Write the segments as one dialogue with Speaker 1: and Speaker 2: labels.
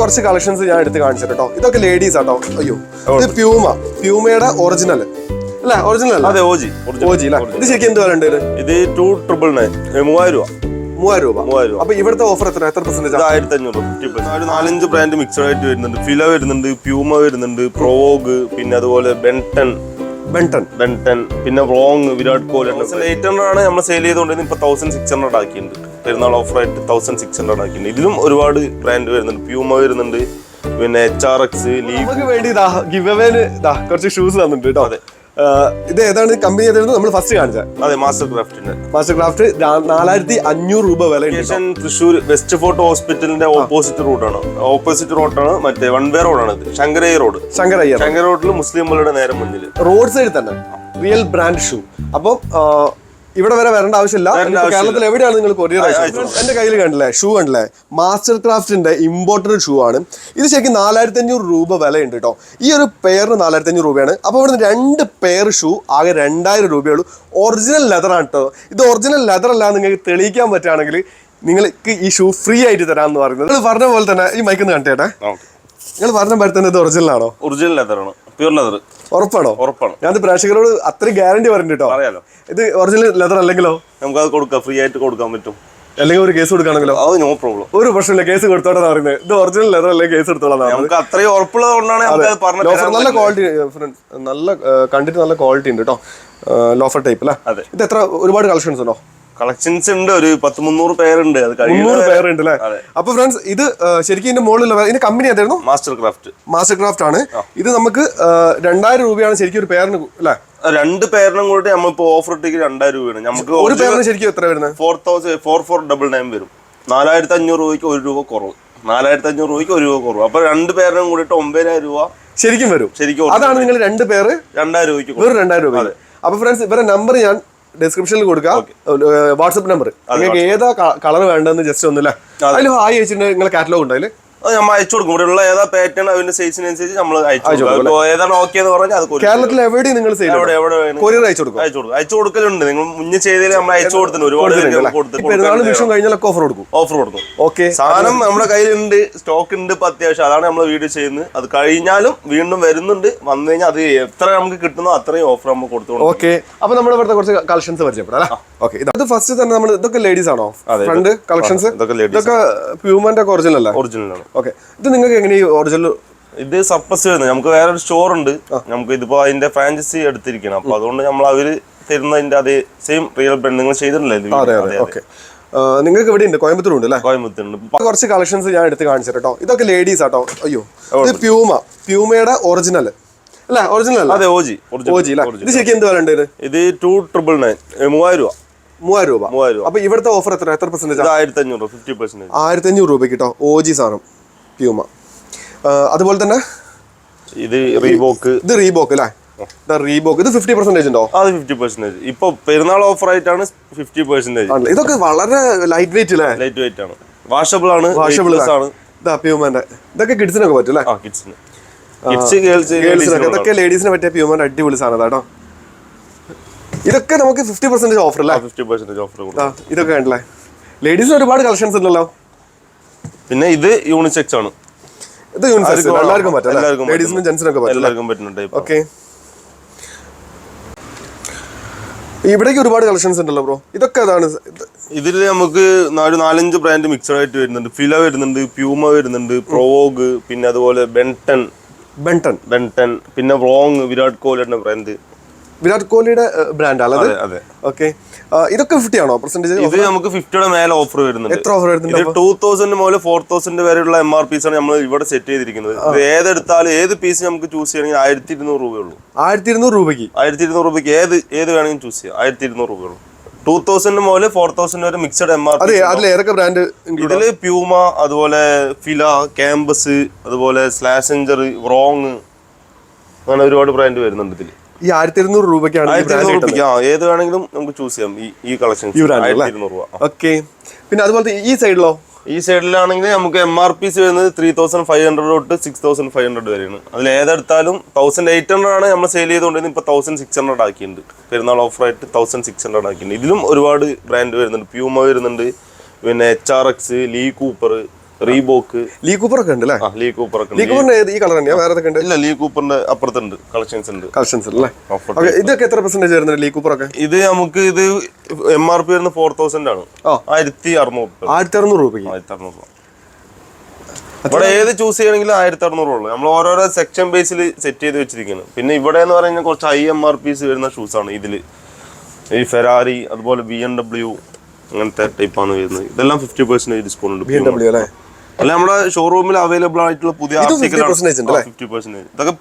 Speaker 1: കുറച്ച് കളക്ഷൻസ് ഞാൻ എടുത്ത് കാണിച്ചു കേട്ടോ. ഇതൊക്കെ ലേഡീസ് ആട്ടോ. അയ്യോ ഇത് പ്യൂമ പ്യൂമയുടെ ഒറിജിനൽ അല്ല? ഒറിജിനൽ അല്ല?
Speaker 2: അതെ ഓജി
Speaker 1: ഓജി അല്ല ഇത് ശരിക്കും എന്ത് വില
Speaker 2: ഇത്? ടു ട്രിപ്പിൾ നയൻ മൂവായിരം രൂപ.
Speaker 1: മൂവായിരം രൂപ.
Speaker 2: മൂവായിരം രൂപ.
Speaker 1: അപ്പൊ ഇവിടുത്തെ ഓഫർ എത്ര എത്ര പെർസെന്റേജ്
Speaker 2: ആയിരത്തി അഞ്ഞൂറ് ഫിഫ്റ്റി പെർസെന്റ് ഒരു നാലഞ്ച് ബ്രാൻഡ് മിക്സഡ് ആയിട്ട് വരുന്നുണ്ട്. ഫില വരുന്നുണ്ട് പ്യൂമ വരുന്നുണ്ട് പ്രോഗ് പിന്നെ അതുപോലെ ബെൻടൺ
Speaker 1: ബെൻടൺ
Speaker 2: ബെൻടൺ പിന്നെ wrong Virat Kohli eight hundred ആണ് നമ്മൾ സെയിൽ ചെയ്തുകൊണ്ടിരുന്നത്. ഇപ്പൊ തൗസൻഡ് സിക്സ് ഹൺഡ്രഡ് ആക്കിയിട്ടുണ്ട്. പെരുന്നാൾ ഓഫർ ആയിട്ട് തൗസൻഡ് സിക്സ് ഹൺഡ്രഡ് ആക്കിയിട്ടുണ്ട്. ഇതിലും ഒരുപാട് ബ്രാൻഡ് വരുന്നുണ്ട്. പ്യൂമ വരുന്നുണ്ട്. പിന്നെ എച്ച് ആർ എക്സ്
Speaker 1: വേണ്ടി ഗിവ് അവേന് കുറച്ച് ഷൂസ് തന്നിട്ടുണ്ട് കേട്ടോ ആ, ഇത് ഏതാണ് കമ്പനി ഏതായിരുന്നു നമ്മൾ ഫസ്റ്റ് കാണിച്ച?
Speaker 2: അതെ മാസ്റ്റർ ക്രാഫ്റ്റിന്റെ
Speaker 1: മാസ്റ്റർ ക്രാഫ്റ്റ് നാലായിരത്തി അഞ്ഞൂറ് രൂപ വില
Speaker 2: സ്റ്റേഷൻ തൃശ്ശൂർ വെസ്റ്റ് ഫോർട്ട് ഹോസ്പിറ്റലിന്റെ ഓപ്പോസിറ്റ് റോഡാണ് ഓപ്പോസിറ്റ് റോഡാണ് മറ്റേ വൺ വേ റോഡാണ് ഇത്. ശങ്കരയ്യ റോഡ്
Speaker 1: ശങ്കരയ്യ
Speaker 2: ശങ്കര റോഡിൽ മുസ്ലിം നേരെ മുന്നിൽ
Speaker 1: റോഡ് സൈഡ് തന്നെ. റിയൽ ബ്രാൻഡ് ഷൂ അപ്പം ഇവിടെ വരെ വരേണ്ട ആവശ്യമില്ല. കേരളത്തിൽ എവിടെയാണ് നിങ്ങൾ കൊറിയർ എന്റെ കയ്യിൽ കണ്ടില്ലേ ഷൂ കണ്ടില്ലേ? മാസ്റ്റർ ക്രാഫ്റ്റിന്റെ ഇമ്പോർട്ടഡ് ഷൂ ആണ്. ഇത് ശരിക്കും നാലായിരത്തി അഞ്ഞൂറ് രൂപ വിലയുണ്ട് കേട്ടോ ഈ ഒരു പെയറിന് നാലായിരത്തി അഞ്ഞൂറ് രൂപയാണ്. അപ്പോൾ ഇവിടുന്ന് രണ്ട് പെയർ ഷൂ ആകെ രണ്ടായിരം രൂപയുള്ളൂ ഒറിജിനൽ ലെതർ ആണ് കേട്ടോ ഇത് ഒറിജിനൽ ലെതർ അല്ല നിങ്ങൾക്ക് തെളിയിക്കാൻ പറ്റുകയാണെങ്കിൽ നിങ്ങൾക്ക് ഈ ഷൂ ഫ്രീ ആയിട്ട് തരാമെന്ന് പറയുന്നത്. നിങ്ങൾ പറഞ്ഞ പോലെ തന്നെ ഈ മൈക്കൊന്ന് കണ്ടേട്ടെ നിങ്ങൾ പറഞ്ഞ പോലെ തന്നെ ഇത് ഒറിജിനൽ ആണോ?
Speaker 2: ഒറിജിനൽ ലെതറാണ് പ്യൂർ ലെതർ
Speaker 1: ഉറപ്പാണോ?
Speaker 2: ഉറപ്പാണ്.
Speaker 1: ഞാൻ പ്രേക്ഷകരോട് അത്ര ഗ്യാരണ്ടി കേട്ടോ
Speaker 2: അറിയാലോ
Speaker 1: ഇത് ഒറിജിനൽ ലെതർ അല്ലെങ്കിലോ?
Speaker 2: നമുക്ക് അത് കൊടുക്കാം ഫ്രീ ആയിട്ട് കൊടുക്കാൻ പറ്റും.
Speaker 1: അല്ലെങ്കിൽ ഒരു കേസ് കൊടുക്കുകയാണെങ്കിലോ
Speaker 2: അത് നോ പ്രോബ്ലം
Speaker 1: ഒരു പ്രശ്നമില്ല കേസ് കൊടുത്തോട്ടെ പറയുന്നത്. ഇത് ഒറിജിനൽ ലെതർ അല്ലെങ്കിൽ കേസ് എടുത്തോളാം
Speaker 2: നമുക്ക് അത്രയും ഉറപ്പുള്ളത് കൊണ്ടാണ് പറഞ്ഞു
Speaker 1: നല്ല ക്വാളിറ്റി നല്ല കണ്ടിട്ട് നല്ല ക്വാളിറ്റി ഉണ്ട് കേട്ടോ ലോഫർ ടൈപ്പ് അല്ലേ
Speaker 2: അതെ.
Speaker 1: ഇത് എത്ര ഒരുപാട് കളക്ഷൻസ് ഉണ്ടോ?
Speaker 2: കളക്ഷൻസ് ഉണ്ട് ഒരു പത്ത് മുന്നൂറ് പേരുണ്ട് അത്
Speaker 1: മുന്നൂറ് പേരുണ്ട് അല്ലേ. അപ്പൊ ഫ്രണ്ട്സ് ഇത് ശരിക്കും ഇതിന്റെ മുകളിലുള്ള ഇതിന്റെ കമ്പനി ഏതായിരുന്നു?
Speaker 2: മാസ്റ്റർ ക്രാഫ്റ്റ്
Speaker 1: മാസ്റ്റർ ക്രാഫ്റ്റ് ആണ് ഇത് നമുക്ക് രണ്ടായിരം രൂപയാണ് ശരിക്കും ഒരു പേരിന് അല്ലേ?
Speaker 2: രണ്ട് പേരിനും കൂടി നമ്മളിപ്പോ ഓഫർ ഇട്ടേക്ക് രണ്ടായിരം രൂപയാണ്. നമുക്ക്
Speaker 1: ഒരു പേരിന് ശരിക്കും എത്ര വരുന്നത്?
Speaker 2: Four thousand four four double nine വരും. നാലായിരത്തി അഞ്ഞൂറ് രൂപയ്ക്ക് ഒരു രൂപ കുറവ്. നാലായിരത്തി അഞ്ഞൂറ് രൂപയ്ക്ക് ഒരു രൂപ കുറവ്. അപ്പൊ രണ്ട് പേരിനും കൂടിയിട്ട് ഒമ്പതിനായിരം രൂപ
Speaker 1: ശരിക്കും വരും.
Speaker 2: ശരിക്കും
Speaker 1: അതാണ് നിങ്ങൾ രണ്ട് പേര്
Speaker 2: രണ്ടായിരം രൂപയ്ക്ക്.
Speaker 1: വെറും രണ്ടായിരം രൂപ അപ്പൊ ഫ്രണ്ട്സ് ഇവരെ നമ്പർ ഞാൻ ഡിസ്ക്രിപ്ഷനിൽ കൊടുക്കാം. വാട്സപ്പ് നമ്പർ നിങ്ങൾക്ക് ഏതാ കളർ വേണ്ടതെന്ന് ജസ്റ്റ് ഒന്നുമില്ല അതിൽ ഹായ് അയച്ചിട്ടുണ്ട് നിങ്ങളെ കാറ്റലോഗ് ഉണ്ട് അതിൽ
Speaker 2: അത് നമ്മൾ അയച്ചു കൊടുക്കും. ഇവിടെ ഉള്ള ഏതാ പാറ്റേൺ അതിന്റെ സൈസിനനുസരിച്ച് നമ്മൾ അയച്ചു കൊടുക്കും. ഏതാണ് ഓക്കെ എന്ന് പറഞ്ഞാൽ അത്
Speaker 1: കേരളത്തിൽ എവിടെയും നിങ്ങൾ കൊറിയർ അയച്ചു കൊടുക്കും.
Speaker 2: അയച്ചു കൊടുക്കും. അയച്ചു കൊടുക്കലുണ്ട്. നിങ്ങൾ മുന്നേ ചെയ്തതിൽ നമ്മൾ അയച്ചു കൊടുത്തിട്ടുണ്ട്. ഒരുപാട് പേർക്ക് നമ്മൾ കൊടുത്ത്
Speaker 1: പെരുന്നാൾ വിഷു കഴിഞ്ഞാലൊക്കെ ഓഫർ കൊടുക്കും.
Speaker 2: ഓഫർ കൊടുക്കും.
Speaker 1: ഓക്കെ
Speaker 2: സാധനം നമ്മുടെ കയ്യിലുണ്ട്. സ്റ്റോക്ക് ഉണ്ട് ഇപ്പൊ അത്യാവശ്യം. അതാണ് നമ്മൾ വീഡിയോ ചെയ്യുന്നത്. അത് കഴിഞ്ഞാലും വീണ്ടും വരുന്നുണ്ട്. വന്നു കഴിഞ്ഞാൽ അത് എത്ര നമുക്ക് കിട്ടുന്നോ അത്രയും ഓഫർ നമ്മൾ കൊടുത്തു
Speaker 1: ഓക്കെ അപ്പൊ നമ്മുടെ ഇവിടുത്തെ കുറച്ച് കളക്ഷൻസ് പരിചയപ്പെടാം ഓക്കെ ഇത് ഫസ്റ്റ് തന്നെ നമ്മൾ ഇതൊക്കെ ലേഡീസ് ആണോ? ഫ്രണ്ട് കളക്ഷൻസ്
Speaker 2: ഇതൊക്കെ
Speaker 1: ഇതൊക്കെ പ്യൂമന്റെ ഒറിജിനൽ അല്ലേ?
Speaker 2: ഒറിജിനൽ ആണ്.
Speaker 1: ഓക്കെ ഇത് നിങ്ങൾക്ക് എങ്ങനെ ഒറിജിനൽ
Speaker 2: ഇത് സപ്പസ് വരുന്നത്. നമുക്ക് വേറൊരു സ്റ്റോർ ഉണ്ട്. നമുക്ക് ഇതിപ്പോ അതിന്റെ ഫ്രാഞ്ചൈസി എടുത്തിരിക്കണം അപ്പൊ അതുകൊണ്ട് നമ്മൾ അവർ തരുന്നതിന്റെ അതേ സെയിം റിയൽ ബ്രാൻഡ് നിങ്ങൾ
Speaker 1: ചെയ്തിട്ടുണ്ടല്ലോ? നിങ്ങൾക്ക് ഇവിടെ ഉണ്ട്. കോയമ്പത്തൂർ ഉണ്ട് അല്ലേ?
Speaker 2: കോയമ്പത്തൂർ ഉണ്ട്
Speaker 1: കുറച്ച് കളക്ഷൻസ് ഞാൻ എടുത്ത് കാണിച്ചു കേട്ടോ. ഇതൊക്കെ ലേഡീസ് ആട്ടോ അയ്യോ. ഇത് പ്യൂമ പ്യൂമയുടെ ഒറിജിനൽ അല്ല? ഒറിജിനൽ
Speaker 2: അതെ ഓജി
Speaker 1: ഓജി അല്ലേ ഇത് ശരിക്കും എന്ത് വില ഉണ്ട് ഇത്?
Speaker 2: ടു ട്രിപ്പിൾ നയൻ മൂവായിരം രൂപ.
Speaker 1: മൂവായിരം രൂപ.
Speaker 2: മൂവായിരം രൂപ.
Speaker 1: അപ്പൊ ഇവിടുത്തെ ഓഫർ എത്ര? എത്ര പെർസെന്റേജ്
Speaker 2: ആയിരത്തി അഞ്ഞൂറ് ഫിഫ്റ്റി പെർസെന്റേജ്
Speaker 1: ആയിരത്തി അഞ്ഞൂറ് രൂപ കിട്ടോ. ഓജി സാധനം. പ്യൂമ. അതുപോലെ തന്നെ
Speaker 2: ഇത് റീബോക്ക്.
Speaker 1: ഇത് റീബോക്ക് അല്ലേ? റീബോക്ക്. ഇത് ഫിഫ്റ്റി പെർസെന്റേജ് ഉണ്ടോ?
Speaker 2: അത് ഫിഫ്റ്റി പെർസെന്റേജ് ഇപ്പൊ പെരുന്നാൾ ഓഫർ ആയിട്ടാണ് ഫിഫ്റ്റി പെർസെന്റേജ്?
Speaker 1: ഇതൊക്കെ വളരെ ലൈറ്റ് വെയിറ്റ് അല്ലേ
Speaker 2: ലൈറ്റ് വെയിറ്റ് ആണ്. വാഷബിൾ ആണ്
Speaker 1: വാഷബിൾ
Speaker 2: ആണ്.
Speaker 1: ഇതാ പ്യൂമന്റെ ഇതൊക്കെ കിഡ്സിനൊക്കെ പറ്റും അല്ലേ?
Speaker 2: കിഡ്സിന് കിഡ്സ് ഗേൾസ്
Speaker 1: ഗേൾസിനൊക്കെ ഇതൊക്കെ ലേഡീസിന് പറ്റിയ പ്യൂമന്റെ അടിപൊളി സാധനം കേട്ടോ. ഇതൊക്കെ നമുക്ക് ഫിഫ്റ്റി പെർസെന്റേജ് ഓഫർ അല്ലേ?
Speaker 2: ഫിഫ്റ്റി പെർസെന്റേജ് ഓഫർ
Speaker 1: ഇതൊക്കെ ഉണ്ടല്ലേ ലേഡീസിന് ഒരുപാട് കളക്ഷൻസ് ഉണ്ടല്ലോ.
Speaker 2: പിന്നെ ഇത് യൂണിസെക്സ് ആണ്.
Speaker 1: ഇത് യൂണിസെക്സ് എല്ലാവർക്കും പറ്റും
Speaker 2: എല്ലാവർക്കും
Speaker 1: ലേഡീസിനും
Speaker 2: പറ്റുന്ന-
Speaker 1: ജെന്റ്സിനൊക്കെ പറ്റും
Speaker 2: എല്ലാവർക്കും പറ്റുന്നുണ്ട്
Speaker 1: ഓക്കെ ഇവിടേക്ക് ഒരുപാട് കളക്ഷൻസ് ഉണ്ടല്ലോ ബ്രോ ഇതൊക്കെ അതാണ് ഇത്
Speaker 2: ഇതിൽ നമുക്ക് ഒരു നാലഞ്ച് ബ്രാൻഡ് മിക്സഡ് ആയിട്ട് വരുന്നുണ്ട്. ഫില വരുന്നുണ്ട് പ്യൂമ വരുന്നുണ്ട് പ്രോഗ് പിന്നെ അതുപോലെ ബെൻടൺ
Speaker 1: ബെൻടൺ
Speaker 2: ബെൻടൺ പിന്നെ റോങ് വിരാട് കോഹ്ലിയുടെ ബ്രാൻഡ്
Speaker 1: വിരാട് കോഹ്ലിയുടെ ബ്രാൻഡാണ്
Speaker 2: അതെ
Speaker 1: ഓക്കെ ഇതൊക്കെ ഫിഫ്റ്റി ആണോ പെർസെന്റേജ്
Speaker 2: ഇത് നമുക്ക് ഫിഫ്റ്റിയുടെ മേലെ ഓഫർ വരുന്നുണ്ട്.
Speaker 1: എത്ര ഓഫർ വരുന്നുണ്ട്
Speaker 2: ടൂ തൗസൻഡ് മുതൽ ഫോർ തൗസൻഡ് വരെയുള്ള എം ആർ പീസ് ആണ് നമ്മൾ ഇവിടെ സെറ്റ് ചെയ്തിരിക്കുന്നത്. ഇത് ഏതെടുത്താലും ഏത് പീസ് നമുക്ക് ചൂസ് ചെയ്യണമെങ്കിൽ ആയിരത്തി ഇരുന്നൂറ് രൂപയുള്ളൂ
Speaker 1: ആയിരത്തി ഇരുന്നൂറ് രൂപയ്ക്ക്?
Speaker 2: ആയിരത്തി ഇരുന്നൂറ് രൂപയ്ക്ക് ഏത് ഏത് വേണമെങ്കിലും ചൂസ് ചെയ്യാം. ആയിരത്തി ഇരുന്നൂറ് രൂപയുള്ളൂ ടൂ തൗസൻഡ് മുതൽ ഫോർ തൗസൻഡ് വരെ മിക്സഡ് എം ആർ
Speaker 1: ബ്രാൻഡ്
Speaker 2: ഇതിൽ പ്യൂമ അതുപോലെ ഫില ക്യാമ്പസ് അതുപോലെ സ്ലാസഞ്ചർ റോങ് അങ്ങനെ ഒരുപാട് ബ്രാൻഡ് വരുന്നുണ്ട് ഇതിൽ
Speaker 1: ഈ ആയിരത്തി ഇരുന്നൂറ് രൂപയ്ക്കാണ് ഈ
Speaker 2: ആയിരത്തി ഇരുന്നൂറ് രൂപയ്ക്ക്. ആ ഏത് വേണമെങ്കിലും നമുക്ക് ചൂസ് ചെയ്യാം. ഈ ഈ കളക്ഷൻ
Speaker 1: ഈ brand
Speaker 2: ആയിരത്തി
Speaker 1: അല്ലേ?
Speaker 2: ഇരുന്നൂറ് രൂപ.
Speaker 1: ഓക്കെ പിന്നെ അതുപോലെ ഈ സൈഡിലോ
Speaker 2: ഈ സൈഡിലാണെങ്കിൽ നമുക്ക് എം ആർ പി വരുന്നത് ത്രീ തൗസൻഡ് ഫൈവ് ഹൺഡ്രഡ് തൊട്ട് സിക്സ് തൗസൻഡ് ഫൈവ് ഹൺഡ്രഡ് വരെയാണ്. അതിൽ ഏതെടുത്താലും തൗസൻഡ് എയ്റ്റ് ഹൺഡ്രഡ് ആണ് നമ്മൾ സെയിൽ ചെയ്തുകൊണ്ടിരുന്നത്. ഇപ്പോൾ തൗസൻഡ് സിക്സ് ഹൺഡ്രഡ് ആക്കിയിട്ടുണ്ട്. പെരുന്നാൾ ഓഫറായിട്ട് തൗസൻഡ് സിക്സ് ഹൺഡ്രഡ് ആക്കിയിട്ടുണ്ട്. ഇതിലും ഒരുപാട് ബ്രാൻഡ് വരുന്നുണ്ട്. പ്യൂമ വരുന്നുണ്ട്. പിന്നെ H R X Lee Cooper Reebok.
Speaker 1: Lee Cooper ഒക്കെ ഉണ്ട് അല്ലേ
Speaker 2: ലീ കൂപ്പർ ഒക്കെ
Speaker 1: ലീ കൂപ്പറിന്റെ ഈ കളർ തന്നെയാ? വേറെ ഉണ്ട്?
Speaker 2: ഇല്ല ലീ കൂപ്പറിന്റെ അപ്പുറത്തുണ്ട്. കളക്ഷൻസ് ഉണ്ട്.
Speaker 1: കളക്ഷൻസ് അല്ലേ? ഇതൊക്കെ എത്ര പെർസെന്റേജ് വരുന്നുണ്ട് ലീ കൂപ്പർ ഒക്കെ
Speaker 2: ഇത് നമുക്ക് ഇത് എം ആർ പി വരുന്ന ഫോർ തൗസൻഡ് ആണ്. ആയിരത്തി അറുന്നൂറ്.
Speaker 1: ആയിരത്തി അറുന്നൂറ് രൂപയ്ക്ക്
Speaker 2: ആയിരത്തി അറുന്നൂറ് രൂപ. ഇവിടെ ഏത് ചൂസ് ചെയ്യണമെങ്കിലും ആയിരത്തി അറുന്നൂറ് ഉള്ളൂ. നമ്മൾ ഓരോരോ സെക്ഷൻ ബേസിൽ സെറ്റ് ചെയ്ത് വെച്ചിരിക്കുന്നത് പിന്നെ ഇവിടെ എന്ന് പറഞ്ഞാൽ കുറച്ച് ഐ എം ആർ പീസ് വരുന്ന ഷൂസ് ആണ് ഇതിൽ. ഈ ഫെറാറി അതുപോലെ ബി എം ഡബ്ല്യു അങ്ങനത്തെ ടൈപ്പാണ് ആണ് വരുന്നത്. ഇതെല്ലാം ഫിഫ്റ്റി പെർസെന്റേജ് ഡിസ്കൗണ്ട് ഉണ്ട്.
Speaker 1: ബി എം ഡബ്ല്യു അല്ലേ?
Speaker 2: അല്ല നമ്മുടെ ഷോറൂമിൽ അവൈലബിൾ ആയിട്ടുള്ള പുതിയ
Speaker 1: ഇതും
Speaker 2: ആർട്ടിക്കൽ
Speaker 1: 50% ഉണ്ട് അല്ലേ?
Speaker 2: ഫിഫ്റ്റി പെർസെന്റേജ് ഇതൊക്കെ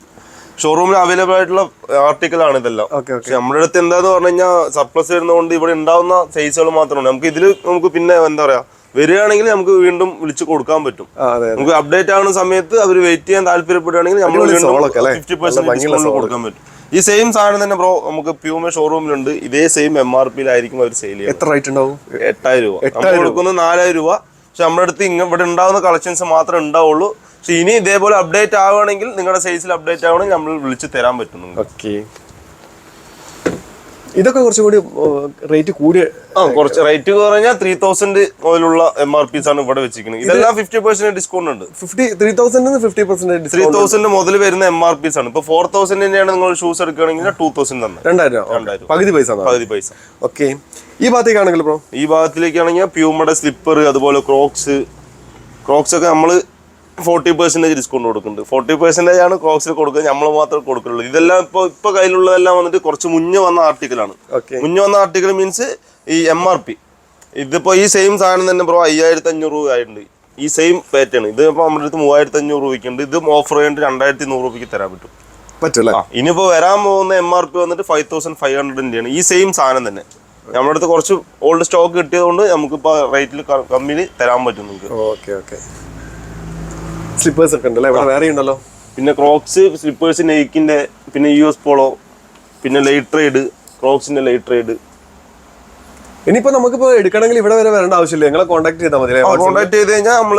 Speaker 2: ഷോറൂമിൽ അവൈലബിൾ ആയിട്ടുള്ള ആർട്ടിക്കൽ ആണ് ഇതെല്ലാം. പക്ഷെ നമ്മുടെ അടുത്ത് എന്താന്ന് പറഞ്ഞു കഴിഞ്ഞാൽ സർപ്ലസ് വരുന്നതുകൊണ്ട് ഇവിടെ ഉണ്ടാവുന്ന സൈസുകൾ മാത്രമാണ് നമുക്ക് ഇതിൽ നമുക്ക് പിന്നെ എന്താ പറയാ വരികയാണെങ്കിൽ നമുക്ക് വീണ്ടും വിളിച്ച് കൊടുക്കാൻ പറ്റും. നമുക്ക് അപ്ഡേറ്റ് ആവുന്ന സമയത്ത് അവർ വെയിറ്റ് ചെയ്യാൻ താല്പര്യപ്പെടുകയാണെങ്കിൽ നമ്മൾ? ഫിഫ്റ്റി പെർസെന്റ് കൊടുക്കാൻ പറ്റും. ഈ സെയിം സാധനം തന്നെ ബ്രോ നമുക്ക് പ്യൂമ ഷോറൂമിലുണ്ട് ഇതേ സെയിം എം ആർ പിയിലായിരിക്കും അവർ സെയിൽ ചെയ്യുന്നത്.
Speaker 1: എത്ര റേറ്റ് ഉണ്ടാവും?
Speaker 2: എട്ടായിരം രൂപ. നമ്മൾ കൊടുക്കുന്നത് നാലായിരം രൂപ. പക്ഷെ നമ്മുടെ അടുത്ത് ഇങ്ങ ഇവിടെ ഉണ്ടാവുന്ന കളക്ഷൻസ് മാത്രമേ ഉണ്ടാവുള്ളൂ. പക്ഷെ ഇനി ഇതേപോലെ അപ്ഡേറ്റ് ആവുകയാണെങ്കിൽ നിങ്ങളുടെ സൈസിൽ അപ്ഡേറ്റ് ആവുകയാണെങ്കിൽ നമ്മൾ വിളിച്ച് തരാൻ പറ്റുന്നുണ്ട്.
Speaker 1: ഓക്കെ ഇതൊക്കെ കുറച്ചും കൂടി റേറ്റ് കൂടിയ
Speaker 2: ആ കുറച്ച് റേറ്റ് കുറഞ്ഞാൽ ത്രീ തൗസൻഡ് മുതലുള്ള എം ആർ പിസ് ആണ് ഇവിടെ വെച്ചിരിക്കുന്നത്. ഇതെല്ലാം ഫിഫ്റ്റി പെർസെന്റ് ഡിസ്കൗണ്ട് ഉണ്ട്.
Speaker 1: Fifty three thousand fifty percent
Speaker 2: three thousand മുതൽ വരുന്ന എം ആർ പിസ് ആണ്. ഇപ്പൊ ഫോർ തൗസൻഡിന്റെയാണ് നിങ്ങൾ ഷൂസ് എടുക്കുകയാണെങ്കിൽ ടൂ തൗസൻഡ് തന്നെ.
Speaker 1: രണ്ടായിരം
Speaker 2: രണ്ടായിരം.
Speaker 1: പകുതി പൈസ
Speaker 2: പകുതി പൈസ.
Speaker 1: ഓക്കെ. ഈ ഭാഗത്തേക്കാണെങ്കിൽ ബ്രോ?
Speaker 2: ഈ ഭാഗത്തിലേക്കാണെങ്കിൽ പ്യൂമയുടെ സ്ലിപ്പർ അതുപോലെ ക്രോക്സ് ക്രോക്സ് ഒക്കെ നമ്മൾ ഫോർട്ടി പെർസെന്റേജ് ഡിസ്കൗണ്ട് കൊടുക്കുന്നുണ്ട്. ഫോർട്ടി പെർസെന്റേജ് ആണ് കോക്സിൽ കൊടുക്കുന്നത്. നമ്മൾ മാത്രമേ കൊടുക്കുള്ളൂ ഇതെല്ലാം ഇപ്പോൾ ഇപ്പോൾ കയ്യിലുള്ളതെല്ലാം വന്നിട്ട് കുറച്ച് മുന്നേ വന്ന ആർട്ടിക്കലാണ്
Speaker 1: ഓക്കെ
Speaker 2: മുന്നേ വന്ന ആർട്ടിക്കൽ മീൻസ് ഈ എം ആർ പി ഇതിപ്പോൾ ഈ സെയിം സാധനം തന്നെ ബ്രോ അയ്യായിരത്തി അഞ്ഞൂറ് രൂപ ആയിട്ടുണ്ട്. ഈ സെയിം പാറ്റേൺ ഇത് ഇപ്പോൾ നമ്മുടെ അടുത്ത് മൂവായിരത്തി അഞ്ഞൂറ് രൂപയ്ക്ക് ഉണ്ട് ഇത് ഓഫർ ചെയ്തിട്ട് രണ്ടായിരത്തി നൂറ് രൂപയ്ക്ക് തരാൻ പറ്റും.
Speaker 1: പറ്റില്ല?
Speaker 2: ഇനിയിപ്പോൾ ഇനിയിപ്പോ വരാൻ പോകുന്ന എം ആർ പി വന്നിട്ട് ഫൈവ് തൗസൻഡ് ഫൈവ് ഹൺഡ്രഡിന്റെയാണ് ആണ് ഈ സെയിം സാധനം തന്നെ. നമ്മുടെ അടുത്ത് കുറച്ച് ഓൾഡ് സ്റ്റോക്ക് കിട്ടിയതുകൊണ്ട് നമുക്കിപ്പോൾ റേറ്റിൽ കമ്മിയിൽ തരാൻ പറ്റും നിങ്ങൾക്ക്
Speaker 1: ഓക്കെ ഓക്കെ സ്ലിപ്പേഴ്സ് ഒക്കെ ഉണ്ടല്ലേ? ഇവിടെ വേറെ ഉണ്ടല്ലോ.
Speaker 2: പിന്നെ ക്രോക്സ് സ്ലിപ്പേഴ്സ് നെയ്ക്കിന്റെ പിന്നെ യു എസ് പോളോ പിന്നെ ലൈറ്റ് ട്രേഡ് ക്രോക്സിന്റെ ലൈറ്റ് ട്രേഡ്
Speaker 1: ഇനിയിപ്പോ നമുക്കിപ്പോ എടുക്കണമെങ്കിൽ ഇവിടെ വരെ വരേണ്ട ആവശ്യമില്ല. നിങ്ങളെ കോൺടാക്ട് ചെയ്താൽ മതി
Speaker 2: കോൺടാക്ട് ചെയ്ത് കഴിഞ്ഞാൽ
Speaker 1: നമ്മൾ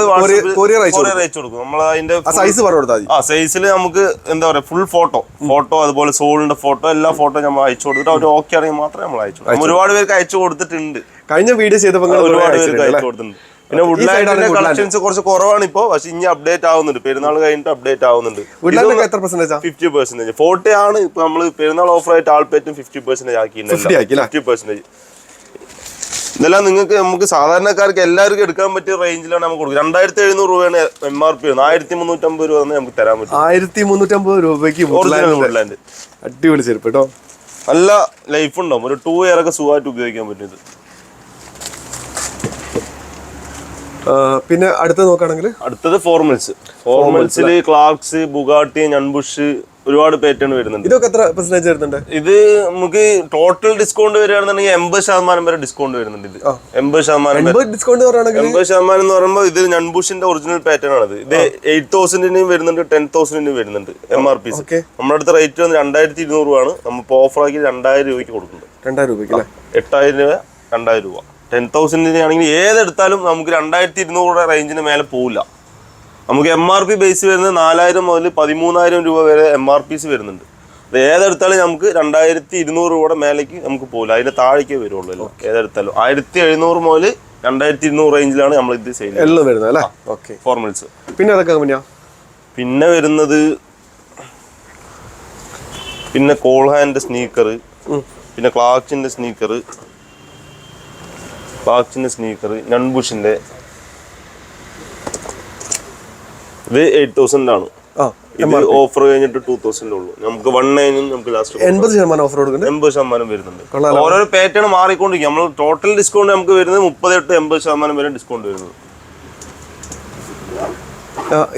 Speaker 2: കൊറിയർ അയച്ചു കൊടുക്കും. നമ്മൾ അതിന്റെ
Speaker 1: സൈസ് പറഞ്ഞു കൊടുത്താൽ മതി.
Speaker 2: ആ സൈസിൽ നമുക്ക് എന്താ പറയാ ഫുൾ ഫോട്ടോ ഫോട്ടോ അതുപോലെ സോളിന്റെ ഫോട്ടോ എല്ലാ ഫോട്ടോ നമ്മൾ അയച്ചു കൊടുത്തിട്ട് അവർ ഓക്കെ ആണെങ്കിൽ മാത്രമേ നമ്മൾ അയച്ചു ഒരുപാട് പേർക്ക് അയച്ചു കൊടുത്തിട്ടുണ്ട്.
Speaker 1: കഴിഞ്ഞ വീഡിയോ ചെയ്തപ്പോൾ
Speaker 2: ഒരുപാട് പേർക്ക് അയച്ചു കൊടുത്തിട്ടുണ്ട്. പിന്നെ വുഡ്ലാൻഡിന്റെ കളക്ഷൻസ് കുറച്ച് കുറവാണ് ഇപ്പോ. പക്ഷെ ഇനി അപ്ഡേറ്റ് ആവുന്നുണ്ട്. പെരുന്നാൾ കഴിഞ്ഞിട്ട് അപ്ഡേറ്റ് ആവുന്നുണ്ട്. ഫിഫ്റ്റി പെർസെന്റേജ് ഫോർട്ടി ആണ് ഇപ്പൊ നമ്മൾ പെരുന്നാൾ ഓഫർ ആയിട്ട് ആൾപ്പേറ്റും ഫിഫ്റ്റി പെർസെന്റേജ്
Speaker 1: 50 ആക്കി
Speaker 2: ആക്കിയിട്ടുണ്ട്? ഫിഫ്റ്റി പെർസെന്റേജ് ഇതെല്ലാം നിങ്ങൾക്ക് നമുക്ക് സാധാരണക്കാർക്ക് എല്ലാവർക്കും എടുക്കാൻ പറ്റിയ റേഞ്ചിലാണ് നമുക്ക് കൊടുക്കുക രണ്ടായിരത്തി എഴുന്നൂറ് രൂപയാണ് എം ആർ പി ആയിരത്തി മുന്നൂറ്റമ്പത് രൂപ നമുക്ക് തരാൻ പറ്റും.
Speaker 1: ആയിരത്തി മുന്നൂറ്റമ്പത് രൂപയ്ക്ക്
Speaker 2: വുഡ്ലാൻഡ്
Speaker 1: അടിപൊളി ചെരുപ്പ് കേട്ടോ
Speaker 2: നല്ല ലൈഫ് ഉണ്ടാവും. ഒരു ടൂ ഇയർ ഒക്കെ സുഖമായിട്ട് ഉപയോഗിക്കാൻ പറ്റും ഇത്
Speaker 1: ആ, പിന്നെ അടുത്ത നോക്കുകയാണെങ്കിൽ?
Speaker 2: അടുത്തത് ഫോർമൽസ്. ഫോർമൽസിൽ ക്ലാർക്സ് ബുഗാട്ടി ഞൺബുഷ് ഒരുപാട് പേറ്റേൺ വരുന്നുണ്ട്.
Speaker 1: ഇതൊക്കെ എത്ര പെർസെന്റേജ് വരുന്നുണ്ട്?
Speaker 2: ഇത് നമുക്ക് ടോട്ടൽ ഡിസ്കൗണ്ട് വരികയാണെന്നുണ്ടെങ്കിൽ എൺപത് ശതമാനം വരെ ഡിസ്കൗണ്ട് വരുന്നുണ്ട് ഇത്. എൺപത് ശതമാനം
Speaker 1: ഡിസ്കൗണ്ട്
Speaker 2: എൺപത് ശതമാനം എന്ന് പറയുമ്പോൾ ഇത് ഞൺബുഷിന്റെ ഒറിജിനൽ പാറ്റേൺ ആണ് ഇത് എയ്റ്റ് തൗസൻഡിനും വരുന്നുണ്ട് ടെൻ തൗസൻഡിനും വരുന്നുണ്ട് എം ആർ പി നമ്മുടെ അടുത്ത റേറ്റ് വന്ന് രണ്ടായിരത്തി ഇരുന്നൂറ് രൂപയാണ് നമ്മൾ ഓഫറാക്കി രണ്ടായിരം രൂപയ്ക്ക് കൊടുക്കുന്നുണ്ട്.
Speaker 1: രണ്ടായിരം രൂപയ്ക്ക്
Speaker 2: എട്ടായിരം രൂപ രണ്ടായിരം രൂപ. ടെൻ തൗസൻഡിന്റെ ആണെങ്കിൽ ഏതെടുത്താലും നമുക്ക് രണ്ടായിരത്തി ഇരുന്നൂറ് റേഞ്ചിന് മേലെ പോവില്ല. നമുക്ക് എം ആർ പി ബേസ് വരുന്നത് നാലായിരം മുതൽ പതിമൂന്നായിരം രൂപ വരെ എം ആർ പിസ് വരുന്നുണ്ട്. അത് ഏതെടുത്താലും നമുക്ക് രണ്ടായിരത്തി ഇരുന്നൂറ് രൂപയുടെ മേലേക്ക് നമുക്ക് പോകില്ല അതിന്റെ താഴേക്കേ വരുള്ളൂ അല്ലോ ഏതെടുത്താലും ആയിരത്തി എഴുന്നൂറ് മുതൽ രണ്ടായിരത്തി ഇരുന്നൂറ് റേഞ്ചിലാണ് നമ്മൾ ഇത് സെയിൽ ചെയ്യുന്നത്.
Speaker 1: എല്ലാം വരുന്നത് അല്ലേ? ഓക്കെ
Speaker 2: ഫോർമൽസ്
Speaker 1: പിന്നെ അതൊക്കെ പിന്നെ
Speaker 2: പിന്നെ വരുന്നത് പിന്നെ കോൾഹാന്റെ സ്നീക്കർ പിന്നെ ക്ലാച്ചിന്റെ സ്നീക്കർ ക്ലാച്ചിന്റെ സ്നീക്കർ നൺബുഷിന്റെ ഇത് എയ്റ്റ് തൗസൻഡ് ആണ് ഇത് ഓഫർ കഴിഞ്ഞിട്ട് ടൂ തൗസൻഡ് ഉള്ളൂ. നമുക്ക് വൺ നയനും നമുക്ക് ലാസ്റ്റ്
Speaker 1: എൺപത് ശതമാനം ഓഫർ കൊടുക്കുന്നത്
Speaker 2: എൺപത് ശതമാനം വരുന്നുണ്ട്. ഓരോരോ പാറ്റേൺ മാറിക്കൊണ്ടിരിക്കും. നമ്മൾ ടോട്ടൽ ഡിസ്കൗണ്ട് നമുക്ക് വരുന്നത് മുപ്പത് എട്ട് എൺപത് ശതമാനം വരെ ഡിസ്കൗണ്ട് വരുന്നത്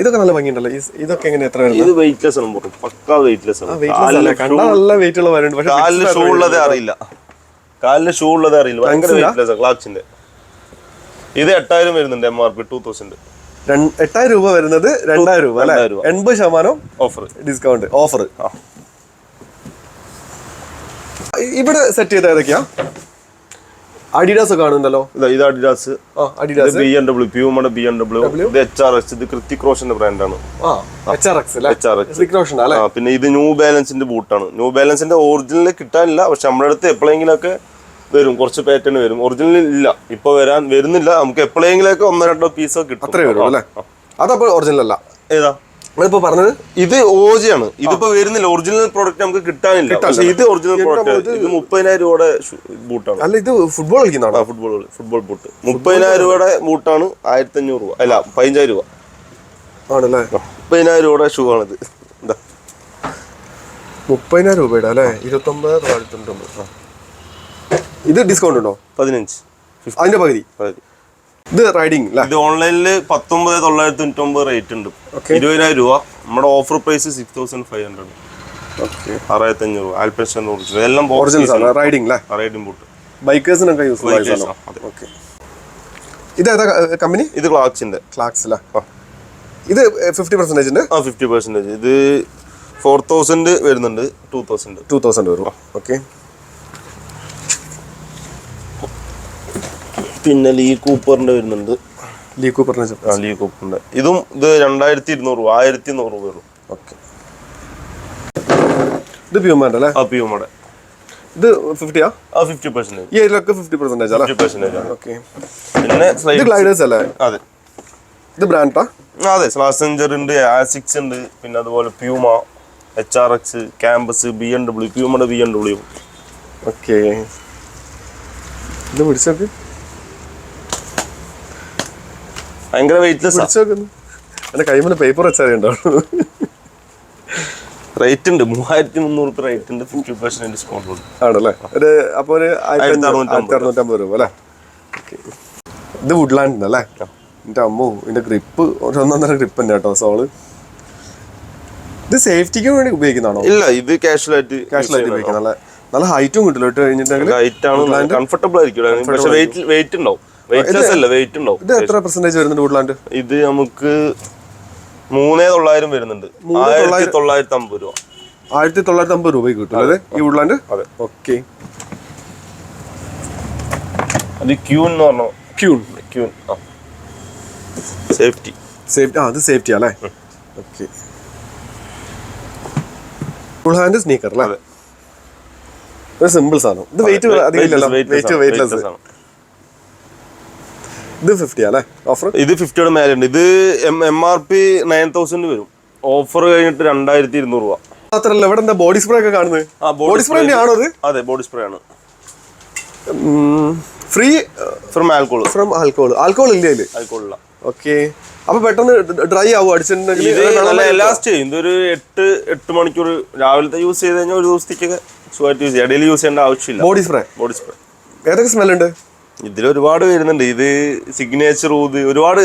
Speaker 1: ഇതൊക്കെ നല്ല ഭംഗിയുണ്ടല്ലോ. ഇതൊക്കെ എങ്ങനെ എത്ര
Speaker 2: ഇത് വെയിറ്റ്ലെസ് ആണ്. പക്കാ വെയിറ്റ്ലെസ് ആണ്.
Speaker 1: നല്ല വെയിറ്റ് ഉള്ള വരുന്നുണ്ട് പക്ഷെ
Speaker 2: കാലിൽ ഷൂ ഉള്ളതേ അറിയില്ല. കാലിൽ ഷൂ ഉള്ളതേ അറിയില്ല. ഭയങ്കര വെയിറ്റ്ലെസ് ക്ലാച്ചിന്റെ ഇത് എട്ടായിരം വരുന്നുണ്ട് M R P two thousand
Speaker 1: എട്ടായിരം രൂപ വരുന്നത് രണ്ടായിരം രൂപ അല്ലെ?
Speaker 2: രണ്ടായിരം രൂപ.
Speaker 1: എൺപത് ശതമാനം
Speaker 2: ഓഫർ
Speaker 1: ഡിസ്കൗണ്ട് ഓഫർ ഇവിടെ സെറ്റ് ചെയ്ത ഏതൊക്കെയാ? അഡിഡാസ് കാണുന്നല്ലോ കാണുന്നുണ്ടല്ലോ.
Speaker 2: ഇത് അഡിഡാസ് ബി എം ഡബ്ല്യൂ പ്യൂമയുടെ ബി എം ഡബ്ല്യൂ ഇത് എച്ച് ആർ എക്സ് ഇത് കൃത്തിക്രോഷിന്റെ ബ്രാൻഡാണ്
Speaker 1: ആ എച്ച് അല്ലേ
Speaker 2: എച്ച് ആർ എക്സ്
Speaker 1: സിക്രോഷൻ അല്ലെ?
Speaker 2: ആ പിന്നെ ഇത് ന്യൂ ബാലൻസിന്റെ ബൂട്ടാണ് ന്യൂ ബാലൻസിന്റെ ഒറിജിനൽ കിട്ടാനില്ല പക്ഷെ നമ്മുടെ അടുത്ത് എപ്പോഴെങ്കിലും ഒക്കെ വരും കുറച്ച് പാറ്റേൺ വരും. ഒറിജിനൽ ഇല്ല. ഇപ്പൊ വരാൻ വരുന്നില്ല. നമുക്ക് എപ്പോഴെങ്കിലൊക്കെ ഒന്നോ രണ്ടോ പീസോ കിട്ടും.
Speaker 1: അത്രേ അല്ലേ? അതപ്പോൾ ഒറിജിനൽ അല്ല.
Speaker 2: ഏതാ?
Speaker 1: നമ്മളിപ്പോൾ പറഞ്ഞത്
Speaker 2: ഇത് ഓജിയാണ് ഇതിപ്പോ വരുന്നില്ല. ഒറിജിനൽ പ്രോഡക്റ്റ് നമുക്ക് കിട്ടാനില്ല. പക്ഷെ ഇത് ഒറിജിനൽ പ്രോഡക്റ്റ് ഇത്? മുപ്പതിനായിരം രൂപയുടെ ബൂട്ടാണ്.
Speaker 1: അല്ല ഇത് ഫുട്ബോൾ കളിക്കുന്നതാണ്?
Speaker 2: ഫുട്ബോൾ ഫുട്ബോൾ ബൂട്ട് മുപ്പതിനായിരം രൂപയുടെ ബൂട്ടാണ് ആയിരത്തി അഞ്ഞൂറ് രൂപ. അല്ല പതിനഞ്ചായിരം രൂപ.
Speaker 1: ആണല്ലേ?
Speaker 2: മുപ്പതിനായിരം രൂപയുടെ ഷൂ ആണിത്. എന്താ
Speaker 1: മുപ്പതിനായിരം രൂപയുടെ അല്ലേ? ഇരുപത്തൊമ്പത് തൊള്ളായിരത്തി തൊണ്ണൂറ്റൊമ്പത്. ഇത് ഡിസ്കൗണ്ട് ഉണ്ടോ?
Speaker 2: പതിനഞ്ച്.
Speaker 1: അതിന്റെ പകുതി?
Speaker 2: പകുതി.
Speaker 1: ഇത് റൈഡിങ് അല്ലേ
Speaker 2: ഇത് ഓൺലൈനിൽ പത്തൊമ്പത് തൊള്ളായിരത്തി തൊണ്ണൂറ്റൊമ്പത് റേറ്റ് ഉണ്ട്. ഇരുപതിനായിരം രൂപ. നമ്മുടെ offer price six thousand five hundred
Speaker 1: okay
Speaker 2: ആറായിരത്തി അഞ്ഞൂറ് ആൽപ്പൻഷൻ ഓറിജിനൽ എല്ലാം
Speaker 1: ഒറിജിനൽ റൈഡിംഗ് അല്ലേ
Speaker 2: റൈഡിംഗ് ബൂട്ട്
Speaker 1: ബൈക്കേഴ്സിനൊക്കെ യൂസ്. ഓക്കെ ഇത് ഏതാ കമ്പനി
Speaker 2: ഇത് ക്ലാക്സിന്റെ.
Speaker 1: ക്ലാക്സിലാ ഇത് ഫിഫ്റ്റി പെർസെന്റേജ് ഉണ്ട്?
Speaker 2: ആ ഫിഫ്റ്റി പെർസെന്റേജ് ഇത് ഫോർ തൗസൻഡ് വരുന്നുണ്ട് ടൂ തൗസൻഡ്
Speaker 1: ടൂ തൗസൻഡ് വരും. ഓക്കെ
Speaker 2: പിന്നെ ലീ കൂപ്പറിന്റെ വരുന്നുണ്ട്.
Speaker 1: ലീ കൂപ്പറിന്റെ
Speaker 2: ആ ലീ കൂപ്പറിന്റെ ഇതും ഇത് രണ്ടായിരത്തി ഇരുന്നൂറ് രൂപ ആയിരത്തി നൂറ് രൂപ വരും
Speaker 1: ഓക്കെ. ഇത് പ്യൂമാന്റെ അല്ലേ?
Speaker 2: ആ പ്യൂമാടെ
Speaker 1: ഇത് ഫിഫ്റ്റിയാ
Speaker 2: ആ? ഫിഫ്റ്റി പെർസെന്റേജ്
Speaker 1: ഈ ഏരിയയിലൊക്കെ ഫിഫ്റ്റി പെർസെന്റേജ് അല്ലേ?
Speaker 2: ഫിഫ്റ്റി പെർസെന്റേജ്
Speaker 1: ഓക്കെ
Speaker 2: പിന്നെ
Speaker 1: ഇത് ഗ്ലൈഡേഴ്സ് അല്ലേ?
Speaker 2: അതെ.
Speaker 1: ഇത് ബ്രാൻഡാ
Speaker 2: അതെ. സ്ലാസഞ്ചർ ഉണ്ട് ആസിക്സ് ഉണ്ട് പിന്നെ അതുപോലെ Puma H R X Campus B N W പ്യൂമയുടെ B N W
Speaker 1: okay ഇത് പിടിച്ചോക്ക്.
Speaker 2: ഭയങ്കര വെയിറ്റ്ലെസ്
Speaker 1: എന്റെ കൈമല പേപ്പർ വെച്ചാൽ ഉണ്ടാവുള്ളൂ.
Speaker 2: റേറ്റ് ഉണ്ട്. മൂവായിരത്തി മുന്നൂറ് രൂപ റേറ്റ് ഉണ്ട് ഫിഫ്റ്റി പെർസെന്റ് ഡിസ്കൗണ്ട് ഉണ്ട്.
Speaker 1: ആണല്ലേ? ഒരു അപ്പൊ ഒരു ആയിരത്തി
Speaker 2: അറുന്നൂറ്റമ്പത്.
Speaker 1: രൂപ അല്ലേ. ഇത് വുഡ്ലാൻഡ് അല്ലേ? എന്റെ അമ്മോ ഇതിന്റെ ഗ്രിപ്പ് ഒന്നൊന്നര ഗ്രിപ്പ് തന്നെ കേട്ടോ സോൾ. ഇത് സേഫ്റ്റിക്ക് വേണ്ടി ഉപയോഗിക്കുന്നതാണോ?
Speaker 2: ഇല്ല ഇത് കാഷ്വൽ ആയിട്ട്
Speaker 1: കാഷ്വലായിട്ട് ഉപയോഗിക്കുന്ന നല്ല ഹൈറ്റും കിട്ടില്ല. ഇട്ട് കഴിഞ്ഞിട്ടുണ്ടെങ്കിൽ
Speaker 2: ഹൈറ്റ് ആണ്. കംഫർട്ടബിൾ ആയിരിക്കും. പക്ഷെ വെയിറ്റ് വെയിറ്റ് ഉണ്ടാവും. വെയിറ്റ് ഉണ്ടാവും.
Speaker 1: ഇത് എത്ര പെർസെന്റേജ് വരുന്നുണ്ട് വുഡ്ലാൻഡ്
Speaker 2: ഇത് നമുക്ക് മൂന്നേ തൊള്ളായിരം വരുന്നുണ്ട്. ആയിരത്തി തൊള്ളായിരത്തി അമ്പത് രൂപ.
Speaker 1: ആയിരത്തി തൊള്ളായിരത്തി അമ്പത് രൂപയ്ക്ക് കിട്ടും അതെ. ഈ വുഡ്ലാൻഡ്
Speaker 2: അതെ.
Speaker 1: ഓക്കെ.
Speaker 2: അത് ക്യൂൺ എന്ന് പറഞ്ഞ?
Speaker 1: ക്യൂൺ.
Speaker 2: ക്യൂൺ. ആ. സേഫ്റ്റി.
Speaker 1: സേഫ്റ്റി ആ അത് സേഫ്റ്റി അല്ലേ ഓക്കെ. ഫുൾ ഹാൻഡ് സ്നീക്കർ അല്ലേ?
Speaker 2: അതെ.
Speaker 1: ഒരു സിമ്പിൾ സാധനം. ഇത് വെയിറ്റ് അധികം ഇല്ലല്ലോ. വെയിറ്റ് വെയിറ്റ്ലെസ് ഇത് ഫിഫ്റ്റി അല്ലേ? ഓഫർ
Speaker 2: ഇത് ഫിഫ്റ്റിയുടെ മേലെ ഉണ്ട്. ഇത് M M R P nine thousand വരും. ഓഫർ കഴിഞ്ഞിട്ട് രണ്ടായിരത്തി ഇരുന്നൂറ് രൂപ.
Speaker 1: മാത്രല്ല ഇവിടെ എന്താ ബോഡി സ്പ്രേ ഒക്കെ കാണുന്നത്?
Speaker 2: ആ
Speaker 1: ബോഡി സ്പ്രേ തന്നെയാണോ അത്
Speaker 2: അതെ ബോഡി സ്പ്രേ ആണ്.
Speaker 1: Free
Speaker 2: from alcohol
Speaker 1: from alcohol alcohol ഇല്ല ആൽക്കോൾ
Speaker 2: ഇല്ല.
Speaker 1: ഓക്കെ അപ്പൊ പെട്ടെന്ന് ഡ്രൈ ആവും അടിച്ചിട്ടുണ്ടെങ്കിൽ
Speaker 2: ലാസ്റ്റ് ചെയ്യും. ഇതൊരു എട്ട് എട്ട് മണിക്കൂർ രാവിലത്തെ യൂസ് ചെയ്ത് കഴിഞ്ഞാൽ ഒരു ദിവസത്തേക്കൊക്കെ സുഖമായിട്ട് യൂസ് ചെയ്യാം. ഡെയിലി യൂസ് ചെയ്യേണ്ട ആവശ്യമില്ല.
Speaker 1: ബോഡി സ്പ്രേ
Speaker 2: ബോഡി സ്പ്രേ
Speaker 1: ഏതൊക്കെ സ്മെൽ
Speaker 2: ഒരുപാട് വരുന്നുണ്ട്. ഇത് സിഗ്നേച്ചർ ഊത് ഒരുപാട്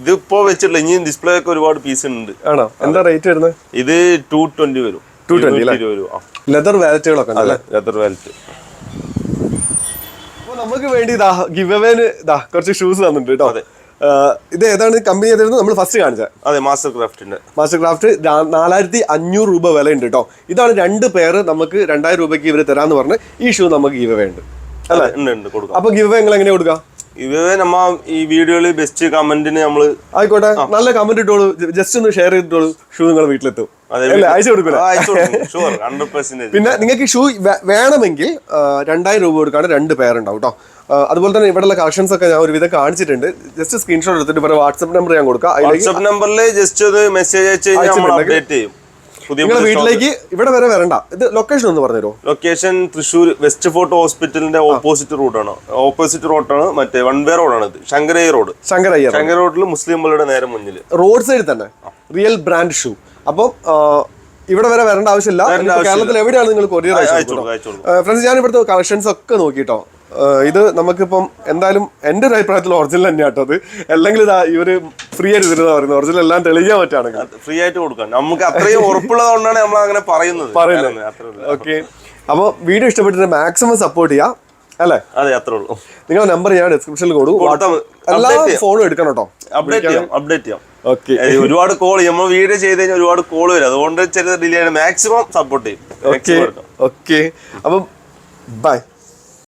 Speaker 2: ഇതിപ്പോ വെച്ചിട്ടില്ല. ഇനി ഡിസ്പ്ലേ ഒക്കെ ഒരുപാട് പീസ് ഉണ്ട്
Speaker 1: ആണോ? എന്താ റേറ്റ് വരുന്നത്?
Speaker 2: ഇത് ടു ട്വന്റി വരും.
Speaker 1: 220
Speaker 2: ട്വന്റി
Speaker 1: ലെതർ വാലറ്റുകളൊക്കെ
Speaker 2: ലെതർ വാലറ്റ്
Speaker 1: നമുക്ക് വേണ്ടി ഇതാ ഗിവ് അവേന് ഇതാ കുറച്ച് ഷൂസ് തന്നിട്ടുണ്ട് കേട്ടോ
Speaker 2: അതെ.
Speaker 1: ഇത് ഏതാണ് കമ്പനി ഏതായിരുന്നു നമ്മൾ ഫസ്റ്റ് കാണിച്ചത്
Speaker 2: അതെ മാസ്റ്റർ ക്രാഫ്റ്റിന്റെ
Speaker 1: മാസ്റ്റർ ക്രാഫ്റ്റ് നാലായിരത്തി അഞ്ഞൂറ് രൂപ വില ഉണ്ട് കേട്ടോ ഇതാണ് രണ്ട് പേര് നമുക്ക് രണ്ടായിരം രൂപയ്ക്ക് ഇവർ തരാന്ന് പറഞ്ഞ് ഈ ഷൂ നമുക്ക് ഗിവ് അവേ ഉണ്ട്.
Speaker 2: ഉണ്ട് ഉണ്ട് കൊടുക്കാം.
Speaker 1: അപ്പൊ ഗിവ് നിങ്ങൾ എങ്ങനെ കൊടുക്കാം?
Speaker 2: നമ്മ ഈ വീഡിയോയിൽ ബെസ്റ്റ് കമന്റിന് നമ്മൾ
Speaker 1: ആയിക്കോട്ടെ. നല്ല കമന്റ് ഇട്ടോളൂ. ജസ്റ്റ് ഒന്ന് ഷെയർ ചെയ്തിട്ടോളൂ. ഷൂ നിങ്ങൾ വീട്ടിലെത്തും. അല്ലേ? അയച്ചു
Speaker 2: കൊടുക്കില്ല
Speaker 1: പിന്നെ നിങ്ങൾക്ക് ഷൂ വേണമെങ്കിൽ രണ്ടായിരം രൂപ കൊടുക്കാണ് രണ്ട് പേരുണ്ടാവും കേട്ടോ ആ, അതുപോലെ തന്നെ ഇവിടെയുള്ള കളക്ഷൻസ് ഒക്കെ ഞാൻ ഒരുവിധം കാണിച്ചിട്ടുണ്ട്. ജസ്റ്റ് സ്ക്രീൻഷോട്ട് എടുത്തിട്ട് വാട്സ്ആപ്പ് നമ്പർ ഞാൻ കൊടുക്കാം.
Speaker 2: വാട്സ്ആപ്പ് നമ്പറിൽ ജസ്റ്റ് ഒരു മെസ്സേജ് അയച്ചു കഴിഞ്ഞാൽ അപ്ഡേറ്റ് ചെയ്യും.
Speaker 1: നിങ്ങളുടെ വീട്ടിലേക്ക് ഇവിടെ വരെ വരണ്ട. ഇത് ലൊക്കേഷൻ ഒന്ന് പറഞ്ഞു
Speaker 2: ലൊക്കേഷൻ തൃശ്ശൂർ വെസ്റ്റ് ഫോർട്ട് ഹോസ്പിറ്റലിന്റെ ഓപ്പോസിറ്റ് റോഡാണ് ഓപ്പോസിറ്റ് റോഡാണ് മറ്റേ വൺവേ റോഡാണ് ഇത്. ശങ്കരയ്യ റോഡ്
Speaker 1: ശങ്കരയ്യ
Speaker 2: ശങ്കര റോഡിൽ മുസ്ലിം പള്ളിയുടെ നേരെ മുന്നിൽ
Speaker 1: റോഡ് സൈഡിൽ തന്നെ. റിയൽ ബ്രാൻഡ് ഷൂ അപ്പം ഇവിടെ വരെ വരേണ്ട ആവശ്യമില്ല. കേരളത്തിൽ എവിടെയാണ് നിങ്ങൾ കൊറിയർ ഫ്രണ്ട്സ് ഞാൻ ഇവിടുത്തെ കളക്ഷൻസ് ഒക്കെ നോക്കിട്ടോ. ഇത് നമുക്കിപ്പം എന്തായാലും എന്റെ ഒരു അഭിപ്രായത്തിൽ ഒറിജിനൽ തന്നെയാണ് കേട്ടോ അത്. അല്ലെങ്കിൽ ഇതാ ഇവർ ഫ്രീ ആയിട്ട് തരുന്ന പറയുന്നത്. ഒറിജിനൽ എല്ലാം തെളിയിക്കാൻ പറ്റുകയാണെങ്കിൽ.
Speaker 2: ഫ്രീ ആയിട്ട് കൊടുക്കാം. നമുക്ക് അത്രയും ഉറപ്പുള്ളത് കൊണ്ടാണ് നമ്മൾ അങ്ങനെ പറയുന്നത്.
Speaker 1: പറയുന്നത്. ഓക്കെ അപ്പോൾ വീഡിയോ ഇഷ്ടപ്പെട്ടിട്ട് മാക്സിമം സപ്പോർട്ട് ചെയ്യാം. അല്ലേ?
Speaker 2: അതെ അത്രേ ഉള്ളൂ.
Speaker 1: നിങ്ങൾ നമ്പർ ഞാൻ ഡിസ്ക്രിപ്ഷനിൽ കൊടുക്കും. എല്ലാ ഫോണും എടുക്കണം കേട്ടോ.
Speaker 2: അപ്ഡേറ്റ് ചെയ്യാം അപ്ഡേറ്റ് ചെയ്യാം.
Speaker 1: ഓക്കെ
Speaker 2: ഒരുപാട് കോൾ നമ്മൾ വീഡിയോ ചെയ്ത് കഴിഞ്ഞാൽ ഒരുപാട് കോൾ വരും. അതുകൊണ്ട് ചെറിയ ഡിലേ മാക്സിമം സപ്പോർട്ട് ചെയ്യും.
Speaker 1: ഓക്കെ. ഓക്കെ അപ്പം ബൈ